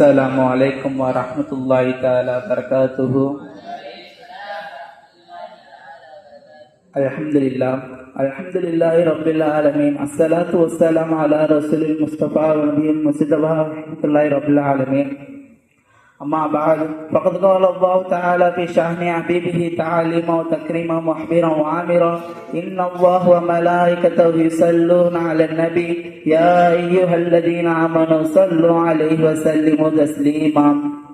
السلام عليكم ورحمة الله تعالى وبركاته. الحمد لله الحمد لله رب العالمين الصلاة والسلام على رسول المصطفى ونبي المصطفى ورحمة الله رب العالمين أما بعد فقد قال الله تعالى في شأن حبيبه تعاليما وتكريما محبرا وعامرا إن الله وملائكته يصلون على النبي يا أيها الذين آمنوا صلوا عليه وسلموا تسليما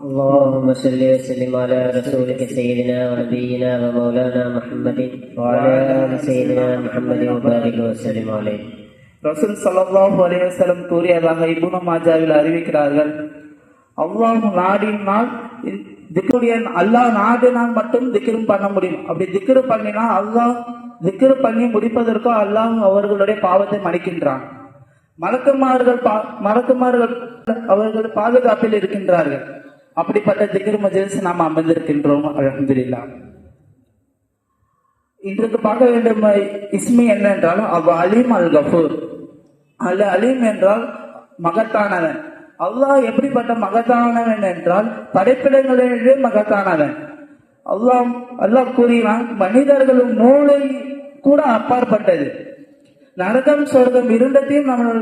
اللهم صل وسلم على رسولك سيدنا ونبينا ومولانا محمد وعلى ال سيدنا محمد وبارك وسلم عليه ரசூல் ஸல்லல்லாஹு அலைஹி வஸல்லம் கூறியதாக இப்னு மாஜாவில் அறிவிக்கிறார்கள் அவ்வாறு நாடினால் திக்ருடைய அல்லாஹ் நாடினால் மட்டும் திக்கிரும் பண்ண முடியும். அப்படி திக்கிரு பண்ணினா அல்லாஹ் திக்கிரு பண்ணி முடிப்பதற்கோ அல்லாஹ் அவர்களுடைய பாவத்தை மன்னிக்கின்றான். மலக்குமார்கள் பா- மலக்குமார்கள் அவர்கள் பாதுகாப்பில் இருக்கின்றார்கள். அப்படிப்பட்ட திக்ரு மஜலிஸ் நாம் அமர்ந்திருக்கின்றோம் அலமதுல்லா இன்றைக்கு பார்க்க வேண்டும் இஸ்மி என்னென்றால் அவ் அலீம் அல் கஃபூர் அல்ல அலீம் என்றால் மகத்தானவன். அல்லாஹ் எப்படிப்பட்ட மகத்தானவன் என்றால் படைப்பிடங்களிலே மகத்தானவன். அல்லாஹ் அல்லாஹ் கூறினான் மனிதர்களும் மூளை கூட அப்பாற்பட்டது. நரகம் சொர்க்கம் இரண்டத்தையும் நம்ம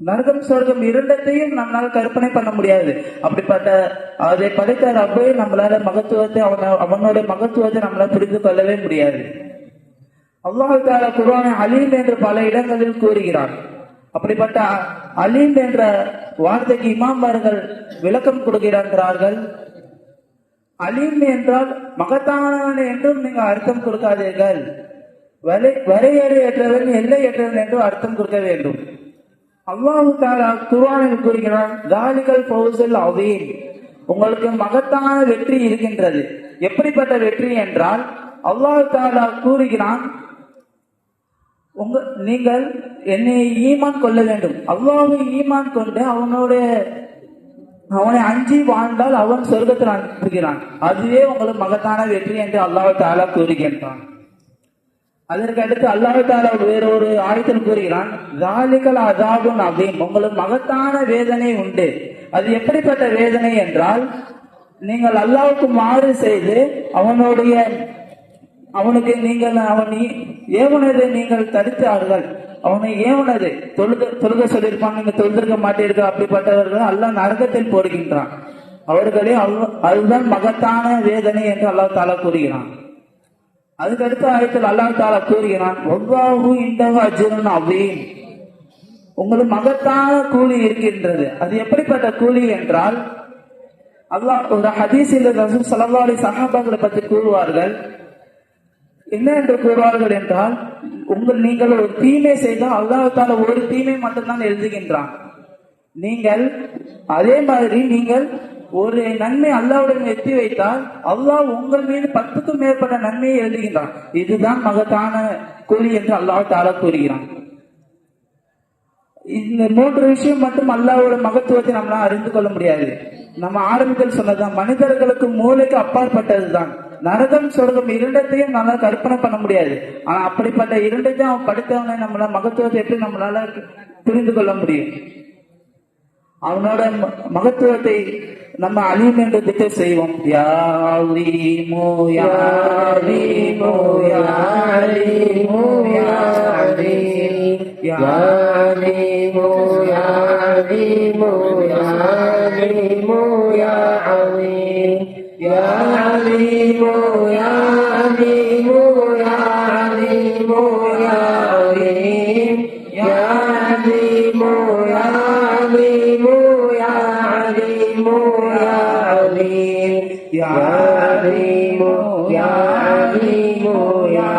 நரகம் சொர்க்கம் இரண்டத்தையும் நம்மளால கற்பனை பண்ண முடியாது. அப்படிப்பட்ட அதை படைத்த ரப்பை நம்மளால மகத்துவத்தை அவன அவனுடைய மகத்துவத்தை நம்மளால புரிந்து கொள்ளவே முடியாது. அல்லாஹ் தாலா குர்ஆனை அலீம் என்று பல இடங்களில் கூறுகிறான். அப்படிப்பட்ட அ- அலீம் என்ற வார்த்தைக்கு இமாம்பார்கள் விளக்கம் கொடுக்கிறார்கள் அலீம் என்றால் மகத்தானவன் என்றும் நீங்க அர்த்தம் கொடுக்காதீர்கள். வரை வரையறையற்றவன் எல்லையற்றவன் என்றும் அர்த்தம் கொடுக்க வேண்டும். அல்லாஹு தாலா குர்ஆனில் கூறுகிறான் தாலிகல் பௌசல் அவீம் உங்களுக்கு மகத்தான வெற்றி இருக்கின்றது. எப்படிப்பட்ட வெற்றி என்றால் அல்லாஹு தாலா கூறுகிறான் உங்க நீங்கள் என்னை ஈமான் கொள்ள வேண்டும். அல்லாஹ்வை ஈமான் கொண்டு அவனோட அவனை அஞ்சி வாழ்ந்தால் அவன் சொர்க்கத்தில் அனுப்புகிறான். அதுவே உங்களுக்கு மகத்தான வெற்றி என்று அல்லாஹ் தாலா கூறுகின்றான். அதற்கு அடுத்து அல்லாஹ் தாலா வேறொரு ஆயத்தில் கூறுகிறான் ஜாலிகள் அதாபுன் அபீம் உங்களுக்கு மகத்தான வேதனை உண்டு. அது எப்படிப்பட்ட வேதனை என்றால் நீங்கள் அல்லாவுக்கு மாறு செய்து அவனுடைய அவனுக்கு நீங்கள் அவனை ஏவனதை நீங்கள் தடுத்தார்கள். அவனை ஏவுனது தொழுக தொழுக சொல்லியிருப்பான் நீங்க தொழுதிருக்க மாட்டீர்கள் அப்படிப்பட்டவர்கள் அல்லா நரகத்தில் போடுகின்றான். அவர்களே அதுதான் மகத்தான வேதனை என்று அல்லாஹ் தாலா கூறுகிறான். அதுக்கடுத்த ஆயத்தில் அல்லாஹ் தாலா கூறுகிறான் ஒவ்வாஹு இந்தவ அஜுரன் அவ்வீம் உங்களுக்கு மகத்தான கூலி இருக்கின்றது. அது எப்படிப்பட்ட கூலி என்றால் அல்லாஹ் ஒரு ஹதீஸில் ரசூல் சலவாலி அலைஹி சஹாபாக்களை பற்றி கூறுவார்கள் என்ன என்று கூறுவார்கள் என்றால் உங்கள் நீங்கள் ஒரு தீமை செய்தால் அல்லாஹால ஒரு தீமை மட்டும்தான் எழுதுகின்றான். நீங்கள் அதே மாதிரி நீங்கள் ஒரு நன்மை அல்லாவுடன் எத்தி வைத்தால் அல்லாஹ் உங்கள் மீது பத்துக்கும் மேற்பட்ட நன்மையை எழுதுகின்றான். இதுதான் மகத்தான கூலி என்று அல்லாஹ் தாலா கூறுகிறான். இந்த மூன்று விஷயம் மட்டும் அல்லாவோட மகத்துவத்தை நம்மளால் அறிந்து கொள்ள முடியாது. நம்ம ஆரம்பத்தில் சொன்னதுதான் மனிதர்களுக்கு மூளைக்கு அப்பாற்பட்டதுதான். நரகம் சொர்க்கம் இரண்டத்தையும் நம்மளால கற்பனை பண்ண முடியாது. ஆனா அப்படிப்பட்ட இரண்டையும் அவன் படித்தவனை நம்மளால மகத்துவத்தை எப்படி நம்மளால புரிந்து கொள்ள முடியும்? அவனோட மகத்துவத்தை நம்ம அழியும் என்று திட்டம் செய்வோம். யாரீமோ யாரீமோ யாரீமோ யாரீம் யாரீமோ யாரீமோ யாரீமோ Ya Alimu, Ya Alimu, Ya Alimu, Ya Alim Ya Alimu, Ya Alimu, Ya Alimu, Ya Alim Ya Alimu, Ya Alimu, Ya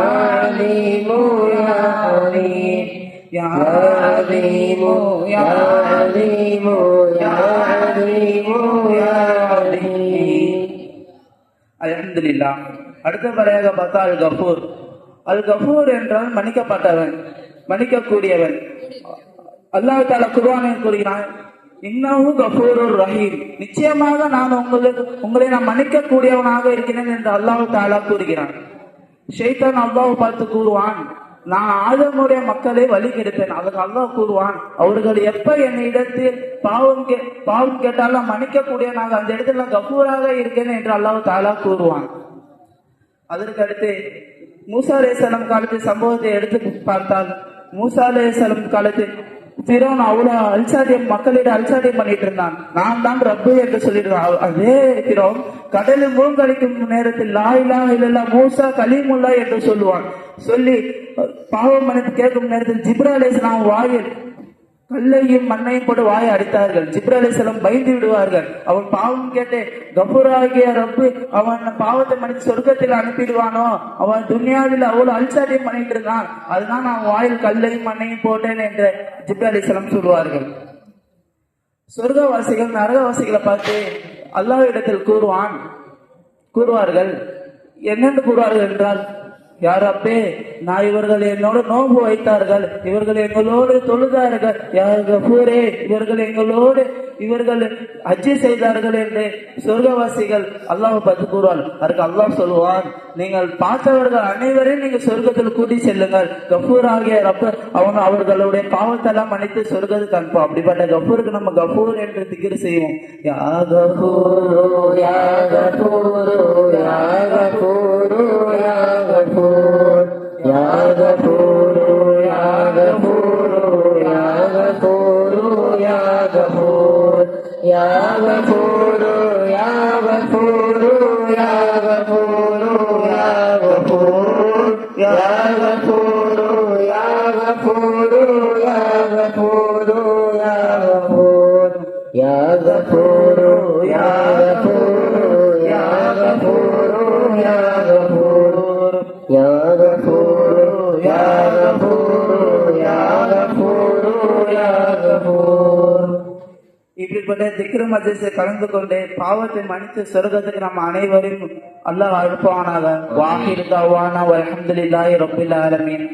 Alimu, Ya Alim Ya Alimu, Ya Alimu, Ya Alimu, Ya Alim அல்ஹம்துலில்லா அடுத்தபடியாக பார்த்தா அல் கஃபூர். அல் கஃபூர் என்றால் மன்னிக்கப்பட்டவன் மன்னிக்கக்கூடியவன். அல்லாஹ் தாலா குர்ஆனில் கூறுகிறான் இன்னஹு ஒரு ரஹீம். நிச்சயமாக நான் உங்களுக்கு உங்களை நான் மன்னிக்கக்கூடியவனாக இருக்கிறேன் என்று அல்லாஹ் தாலா கூறுகிறான். ஷெய்தான் அல்லாஹ் பார்த்து கூறுவான் நான் ஆதமுடைய மக்களை வழி கெடுப்பேன் அதுக்கு அல்லா கூறுவான் அவர்கள் எப்ப என் இடத்தில் பாவம் கே பாவம் கேட்டாலும் மன்னிக்கக்கூடிய நாங்கள் அந்த இடத்துல கபூராக இருக்கேன் என்று அல்லாஹ் தாலா கூறுவான். அதற்கு அடுத்து மூசா காலத்து சம்பவத்தை எடுத்து பார்த்தால் மூசா அலைஹிஸ்ஸலாம் காலத்து பிறோன் அவ்வளவு அல்சாதியம் மக்களிடம் அல்சாதியம் பண்ணிட்டு இருந்தான். நான் தான் ரப்பு என்று சொல்லிடுறான் அதே பிறோன் கடலில் மூழ்கடிக்கும் நேரத்தில் லாயிலா இல்ல மூசா கலீமுல்லா என்று சொல்லுவான். சொல்லி பாவம் மன்னிப்பு கேட்கும் நேரத்தில் ஜிப்ரா அலைஹிஸ்ஸலாம் வாயில் கல்லையும் மண்ணையும் போட்டு வாயை அடித்தார்கள். ஜிப்ர அலிசலம் பயந்து விடுவார்கள். அவன் பாவம் கேட்டு கபூராகிய ரப்பு அவன் பாவத்தை மன்னித்து சொர்க்கத்தில் அனுப்பிடுவானோ? அவன் துன்யாவில் அவ்வளவு அல்சாட்டியம் பண்ணிட்டு இருந்தான் அதுதான் நான் வாயில் கல்லையும் மண்ணையும் போட்டேன் என்று ஜிப்ரலிசலம் சொல்லுவார்கள் சொர்க்கவாசிகள் நரகவாசிகளை பார்த்து அல்லாஹ் இடத்தில் கூறுவான் கூறுவார்கள். என்னென்று கூறுவார்கள் என்றால் யாரப்பே நான் இவர்கள் என்னோடு நோன்பு வைத்தார்கள். இவர்கள் எங்களோடு தொழுதார்கள். யார் கபூரே இவர்கள் எங்களோடு இவர்கள் அஜி செய்தார்கள் என்று சொர்க்கவாசிகள் அல்லாஹ் பார்த்து கூறுவார் அதற்கு அல்லாஹ் சொல்லுவான் நீங்கள் பார்த்தவர்கள் அனைவரையும் நீங்கள் சொர்க்கத்தில் கூட்டி செல்லுங்கள். கபூர் ஆகிய ரப்ப அவன் அவர்களுடைய பாவத்தெல்லாம் மன்னித்து சொர்க்கத்துக்கு அனுப்பும் அப்படிப்பட்ட கபூருக்கு நம்ம கபூர் என்று திகிர் செய்வோம். யா கபூரோ யா கபூரோ யா கபூரோ யா கபூர் யா கபூரோ யா கபூரோ யா கபூரோ யா கபூர் யா கபூரோ யா கபூரோ யா கபூரோ யா கபூர் யா கபூரோ யா கபூரோ யா கபூரோ யா கபூர் யா கபூரோ இப்படி திக்ரு அதிசை கலந்து கொண்டு பாவத்தை மன்னித்து சொர்க்கத்துக்கு நம்ம அனைவரையும் அல்லாஹ் அனுப்புவானாக. வாஹிர் தவானா அல்ஹம்துலில்லாஹி ரபில் ஆலமீன்.